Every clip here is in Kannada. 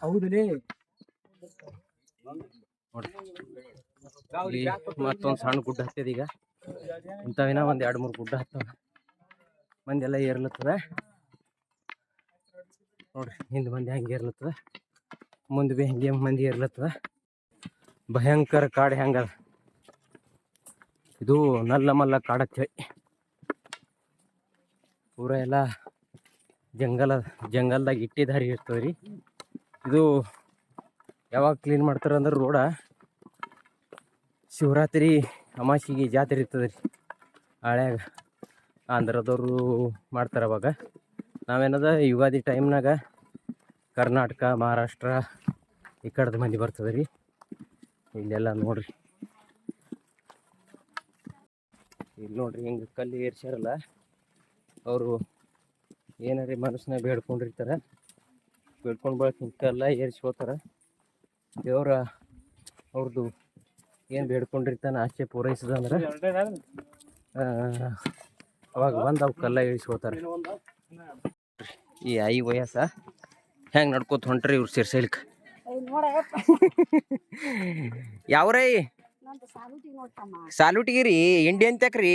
ಹೌದಲೇ ಇಲ್ಲಿ ಮತ್ತೊಂದ್ ಸಣ್ಣ ಗುಡ್ಡ ಹತ್ತದ ಈಗ ಇಂಥವಿನ ಒಂದ್ ಎರಡ್ ಮೂರ್ ಗುಡ್ಡ ಹತ್ತವ ಮಂದಿ ಎಲ್ಲ ಏರ್ಲತ್ತದ? ನೋಡ್ರಿ, ಹಿಂದೆ ಮಂದಿ ಹಂಗೆ ಏರ್ಲತ್ತದ? ಮುಂದೆ ಬಿ ಹಿಂಗೆ ಮಂದಿ ಏರ್ಲತ್ತದ? ಭಯಂಕರ ಕಾಡು ಹೆಂಗದ? ಇದು ನಲ್ಲ ಮಲ್ಲ ಕಾಡತ್ತೇವೆ ಪೂರ ಎಲ್ಲ ಜಂಗಲ, ಜಂಗಲ್ದಾಗ ಇಟ್ಟಿ ದಾರಿ ರೀ ಇದು ಯಾವಾಗ ಕ್ಲೀನ್ ಮಾಡ್ತಾರ ಅಂದ್ರೆ ರೋಡ ಶಿವರಾತ್ರಿ ಅಮಾಸಿಗೆ ಜಾತ್ರೆ ಇರ್ತದೆ ರೀ ಹಳ್ಯಾಗ. ಆಂಧ್ರದವರು ಮಾಡ್ತಾರೆ ಅವಾಗ. ನಾವೇನದ ಯುಗಾದಿ ಟೈಮ್ನಾಗ ಕರ್ನಾಟಕ ಮಹಾರಾಷ್ಟ್ರ ಈ ಕಡೆದ ಮಂದಿ ಬರ್ತದೆ ರೀ. ಇಲ್ಲೆಲ್ಲ ನೋಡ್ರಿ. ಇಲ್ಲಿ ನೋಡ್ರಿ ಹಿಂಗೆ ಕಲ್ಲು ಏರ್ಸ್ಯಾರಲ್ಲ ಅವರು ಏನಾರೀ ಮನಸ್ಸನ್ನ ಬೇಡ್ಕೊಂಡಿರ್ತಾರೆ. ಬೇಡ್ಕೊಂಡು ಬಳಕೆ ಹಿಂಗೆಲ್ಲ ಏರ್ಸಿ ಹೋಗ್ತಾರೆ ದೇವ್ರ ಅವ್ರದ್ದು ಏನು ಬೇಡ್ಕೊಂಡಿರ್ತಾನ ಆಸೆ ಪೂರೈಸಿದ ಅಂದ್ರೆ ಆ, ಅವಾಗ ಬಂದು ಕಲ್ಲ ಇಳಿಸ್ಕೋತಾರೆ. ಈ ಐ ವಯಸ್ಸ ಹೆಂಗೆ ನಡ್ಕೋತ ಹೊಂಟ್ರಿ ಇವ್ರು ಸಿರ್ಸೈಲ್ಕ? ಯಾವ್ರೈ? ರೀ ಇಂಡಿಯನ್ ಅಂತಕ್ರಿ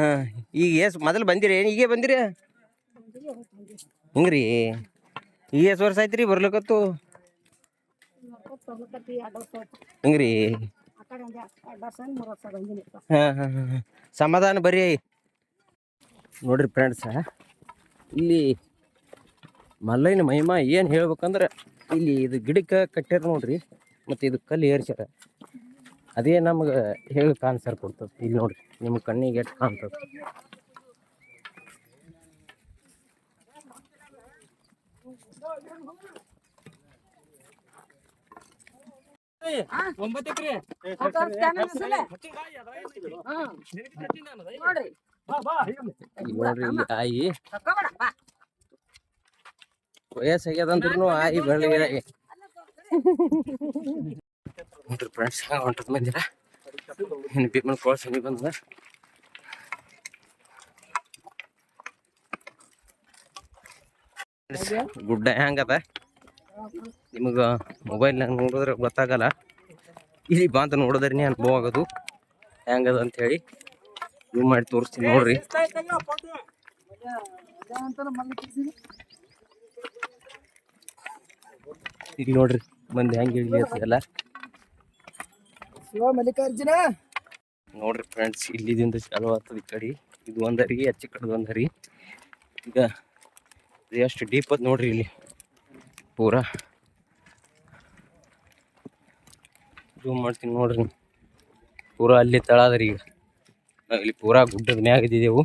ಹಾಂ ಈಗ ಎಸ್ ಮೊದಲು ಬಂದಿರಿ. ಈಗೇ ಬಂದಿರಿ? ಹಿಂಗ್ರಿ? ಈಗ ಎಷ್ಟು ವರ್ಷ ಆಯ್ತು ರೀ ಬರ್ಲಿಕತ್ತು? ಹಿಂಗ್ರಿ? ಹಾಂ ಹಾಂ ಹಾಂ. ಸಮಾಧಾನ ಬರ್ರಿ. ನೋಡ್ರಿ ಫ್ರೆಂಡ್ಸ ಇಲ್ಲಿ ಮಲ್ಲಯ್ಯನ ಮಹಿಮಾ ಏನು ಹೇಳ್ಬೇಕಂದ್ರೆ ಇಲ್ಲಿ ಇದು ಗಿಡಕ್ಕೆ ಕಟ್ಟ್ಯಾರ ನೋಡ್ರಿ ಮತ್ತು ಇದು ಕಲ್ಲು ಏರ್ಸ್ಯಾರ. ಅದೇ ನಮ್ಗೆ ಹೇಳಿ ಕಾನ್ಸರ್ ಕೊಡ್ತದೆ. ಇಲ್ಲಿ ನೋಡ್ರಿ ನಿಮ್ಮ ಕಣ್ಣಿಗೆ ಎಷ್ಟು ಕಾಣ್ತದೆ. ಒಂಬತ್ತು ಎಕರೆ ನೋಡ್ರಿ ಇಲ್ಲಿ ಆಯಿ. ವಯಸ್ಸಾಗ್ಯದಂದ್ರೂ ಆಯಿ ಬೆಳಗ್ಗೆ ನೋಡ್ರಿ ಫ್ರೆಂಡ್ಸ್ ಹೊಂಟದ ಮಂದಿರ. ಇನ್ನು ಭೀಮನ್ ಕೋಳ ಸನಿ ಬಂದ ಗುಡ್ಡ ಹೆಂಗದ ನಿಮಗೆ ಮೊಬೈಲ್ನಾಗ ನೋಡಿದ್ರೆ ಗೊತ್ತಾಗಲ್ಲ. ಇಲ್ಲಿ ಬಂತ ನೋಡಿದ್ರೆ ಅನುಭವ ಆಗೋದು. ಹೆಂಗದ ಅಂತ ಜೂಮ್ ಮಾಡಿ ತೋರಿಸ್ತೀನಿ ನೋಡ್ರಿ. ಇಲ್ಲಿ ನೋಡ್ರಿ ಮಂದಿ ಹೆಂಗೆ ಇಳಿಯಲ್ಲ ಮಲ್ಲಿಕಾರ್ಜುನ. ನೋಡ್ರಿ ಫ್ರೆಂಡ್ಸ್ ಇಲ್ಲಿದಿಂದ ಚಾಲು ಆಗ್ತದೆ ಈ ಕಡೆ. ಇದು ಒಂದರಿ ಹರಿ ಆಚೆ ಒಂದರಿ ಒಂದು ಹರಿ. ಈಗ ಎಷ್ಟು ಡೀಪ್ ಅದ ನೋಡ್ರಿ ಇಲ್ಲಿ. ಪೂರಾ. ಜೂಮ್ ಮಾಡ್ತೀನಿ ನೋಡ್ರಿ. ಪೂರಾ ಅಲ್ಲಿ ತಳ ಅದರಿ ಈಗ. ಇಲ್ಲಿ ಪೂರಾ ಗುಡ್ಡದ ಮ್ಯಾಗ ಇದ್ದಿದ್ದೆವು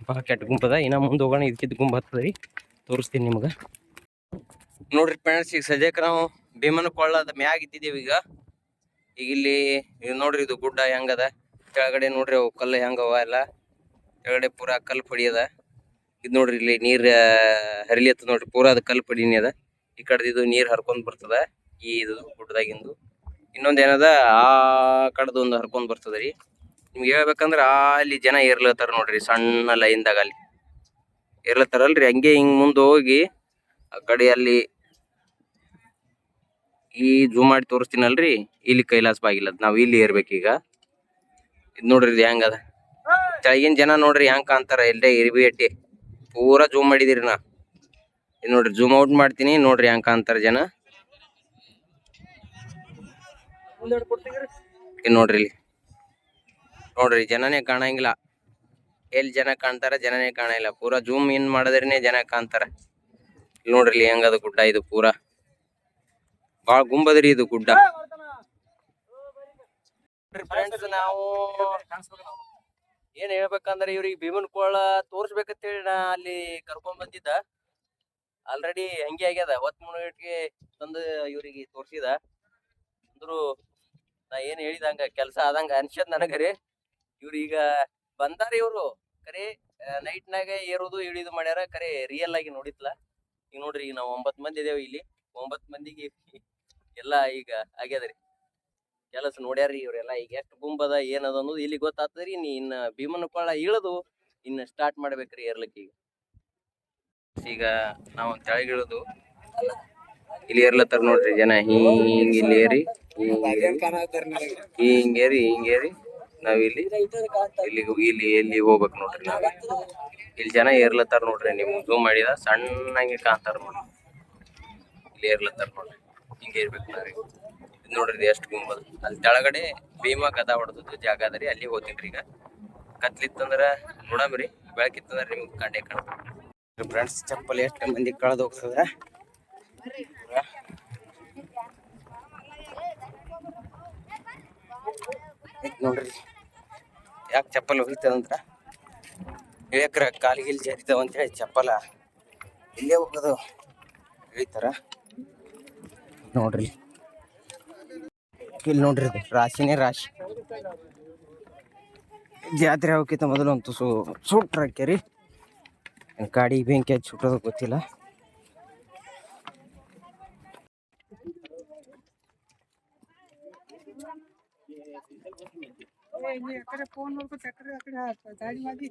ಭಾಳ ಕೆಟ್ಟ ಗುಂಪದ ಇನ್ನ ಮುಂದೆ ಹೋಗೋಣ ಇದಕ್ಕಿದ್ದ ಗುಂಪು ಹತ್ತದ ರೀ. ತೋರಿಸ್ತೀನಿ ನಿಮಗೆ. ನೋಡ್ರಿ ಫ್ರೆಂಡ್ಸ್ ಈಗ ಸದ್ಯಕ್ಕೆ ನಾವು ಭೀಮನ ಕೊಳ್ಳದ ಮ್ಯಾಗ ಇದ್ದಿದ್ದೇವೆ ಈಗ. ಈಗ ಇಲ್ಲಿ ನೋಡ್ರಿ ಇದು ಗುಡ್ಡ ಹೆಂಗದ. ಕೆಳಗಡೆ ನೋಡ್ರಿ ಅವು ಕಲ್ಲು ಹೆಂಗವ ಎಲ್ಲ. ಕೆಳಗಡೆ ಪೂರಾ ಕಲ್ಲು ಪಡಿ ಅದ. ಇದು ನೋಡ್ರಿ ಇಲ್ಲಿ ನೀರ್ ಹರಿಲಿ ಹತ್ತದ ನೋಡ್ರಿ. ಪೂರಾ ಅದು ಕಲ್ಲು ಪಡಿನಿ ಅದ. ಈ ಕಡೆದು ನೀರ್ ಹರ್ಕೊಂಡ್ ಬರ್ತದ. ಈ ಇದು ಗುಡ್ಡದಾಗಿಂದು. ಇನ್ನೊಂದ್ ಏನದ ಆ ಕಡೆದು ಒಂದು ಹರ್ಕೊಂಡ್ ಬರ್ತದ ರೀ. ನಿಮ್ಗೆ ಹೇಳ್ಬೇಕಂದ್ರ ಅಲ್ಲಿ ಜನ ಇರ್ಲತ್ತಾರ ನೋಡ್ರಿ, ಸಣ್ಣ ಲೈನ್ದಾಗ ಅಲ್ಲಿ. ಇರ್ಲತ್ತಾರಲ್ರಿ ಹಂಗೆ ಹಿಂಗ್ ಮುಂದೆ ಹೋಗಿ ಆ ಕಡೆ ಅಲ್ಲಿ ಈ ಜೂಮ್ ಮಾಡಿ ತೋರಿಸ್ತೀನಲ್ರಿ, ಇಲ್ಲಿ ಕೈಲಾಸ ಬಾಗಿಲ್ಲ ನಾವ್ ಇಲ್ಲಿ ಇರ್ಬೇಕೀಗ ಇದ್ ನೋಡ್ರಿ ಇದು ಹೆಂಗದ. ಕೆಳಗಿನ ಜನ ನೋಡ್ರಿ ಹೆಂಗ್ ಕಾಣ್ತಾರ ಎಲ್ಲೇ ಇರ್ಬಿ ಅಟ್ಟಿ ಪೂರಾ ಜೂಮ್ ಮಾಡಿದಿರಿ ನಾ. ಇದ್ ನೋಡ್ರಿ, ಜೂಮ್ ಔಟ್ ಮಾಡ್ತೀನಿ, ನೋಡ್ರಿ ಹೆಂಗ್ ಕಾಣ್ತಾರ ಜನ ಇದ್ ನೋಡ್ರಿ ಇಲ್ಲಿ. ನೋಡ್ರಿ, ಜನನೇ ಕಾಣಂಗಿಲ್ಲ. ಎಲ್ಲಿ ಜನ ಕಾಣ್ತಾರ, ಜನನೇ ಕಾಣಂಗಿಲ್ಲ. ಪೂರಾ ಜೂಮ್ ಇನ್ ಮಾಡಿದ್ರೇನೆ ಜನ ಕಾಣ್ತಾರ. ನೋಡ್ರಿ, ಇಲ್ಲಿ ಹೆಂಗದ ಗುಡ್ಡ ಇದು ಪೂರಾ. ಬಾಳ ಗುಂಬದ್ರಿ ಇದು ಗುಡ್ಡ. ನಾವು ಏನ್ ಹೇಳ್ಬೇಕಂದ್ರೆ ಇವ್ರಿಗೆ ಭೀಮನ್ ಕೋಳ ತೋರ್ಸ್ಬೇಕಂತ ಹೇಳಿ ನಾ ಅಲ್ಲಿ ಕರ್ಕೊಂಡ್ ಬಂದಿದ್ದ. ಆಲ್ರೆಡಿ ಹಂಗೆ ಆಗ್ಯದ. ಹೊತ್ ಮುಳುಗಟ್ಟಿಗೆ ತಂದು ಇವ್ರಿಗೆ ತೋರ್ಸಿದ. ಅಂದ್ರು ನಾ ಏನ್ ಹೇಳಿದಂಗ ಕೆಲ್ಸ ಆದಂಗ ಅನ್ಸದ್ ನನಗರಿ. ಇವ್ರ ಈಗ ಬಂದಾರ ಇವ್ರು. ಕರೆ ನೈಟ್ ನಾಗ ಏರೋದು, ಇಳಿದು ಮಾಡ್ಯಾರ, ಕರೆ ರಿಯಲ್ ಆಗಿ ನೋಡಿತ್ಲ. ಈಗ ನೋಡ್ರಿ, ಈಗ ನಾವ್ ಒಂಬತ್ ಮಂದಿ ಇದೇವ್ ಇಲ್ಲಿ. ಒಂಬತ್ ಮಂದಿಗೆ ಎಲ್ಲಾ ಈಗ ಆಗ್ಯದ್ರಿ. ಕೆಲಸ ನೋಡ್ಯಾರಿ ಇವ್ರೆಲ್ಲಾ. ಈಗ ಎಷ್ಟ್ ಗುಂಬದ ಏನದ ಅನ್ನೋದು ಇಲ್ಲಿ ಗೊತ್ತಾಗ್ತದ್ರಿ ನೀ ಇನ್ನ ಭೀಮನ ಕೊಳ್ಳ ಇಳಿದು ಇನ್ನ ಸ್ಟಾರ್ಟ್ ಮಾಡ್ಬೇಕ್ರಿ ಏರ್ಲಿಕ್ಕೆ ಈಗ. ನಾವು ತೆಳಗಿಳಿದು ಇಲ್ಲಿ ಏರ್ಲತ್ತಾರ ನೋಡ್ರಿ ಜನ. ಹಿಂಗ್ ಇಲ್ಲಿ ಏರಿ, ಹಿಂಗ್ ಏರಿ. ಹಿಂಗ್ ಏರಿ ನಾವ್ ಇಲ್ಲಿ ಇಲ್ಲಿ ಇಲ್ಲಿ ಎಲ್ಲಿ ಹೋಗ್ಬೇಕು ನೋಡ್ರಿ ನಾವ್. ಇಲ್ಲಿ ಜನ ಏರ್ಲತ್ತಾರ ನೋಡ್ರಿ ನಿಮ್ ಜೂಮ್ ಮಾಡಿದ, ಸಣ್ಣಂಗೆ ಕಾಣ್ತಾರ ನೋಡ್ರಿ. ಇಲ್ಲಿ ಏರ್ಲತ್ತಾರ ನೋಡ್ರಿ, ಹಿಂಗೆ ಏರ್ಬೇಕು ನಾವ್ ಈಗ. ಇದ್ ನೋಡ್ರಿ ಎಷ್ಟು ಗುಂಬದ. ಅಲ್ಲಿ ತೆಳಗಡೆ ಭೀಮಾ ಕದ ಹೊಡೆದದ್ದು ಜಾಗ ಅದರಿ ಅಲ್ಲಿ ಹೋಗ್ತೀನಿ ಈಗ. ಕತ್ಲಿತ್ತಂದ್ರ ನೋಡಮ್ರಿ ಬೆಳಕಿತ್ತಂದ್ರ ನಿಮ್ಗೆ ಕಂಡೆ ಕಾಣ್ತಾರ ಫ್ರೆಂಡ್ಸ್ ಚಪ್ಪಲಿ ಎಷ್ಟು ಮಂದಿ ಕಳೆದು ನೋಡ್ರಿ. ಯಾಕೆ ಚಪ್ಪಲ್ ಹೋಗಿತ್ತದಂದ್ರ ಕಾಲು ಕಾಲಿಗಿಲ್ ಜಾರಿತಾವ ಅಂತ ಹೇಳಿ ಚಪ್ಪಲ ಇಲ್ಲೇ ಹೋಗೋದು. ಇಳಿತಾರ? ನೋಡ್ರಿ. ಇಲ್ಲಿ ನೋಡ್ರಿ ಅದು ರಾಶಿನೇ ರಾಶಿ. ಜಾತ್ರೆ ಹೋಗಿತ್ತ ಮೊದಲು ಅಂತೂ ಸು ಸುಟ್ರ ಹಾಕ್ಯಾರಿ. ಗಾಡಿ ಬೆಂಕಿ ಹಚ್ಚಿ ಸುಟ್ಟೋದು ಗೊತ್ತಿಲ್ಲ. ಫೋನ್ ನೋಡ್ಕೊತ ಗಾಡಿ ಮಾಡಿ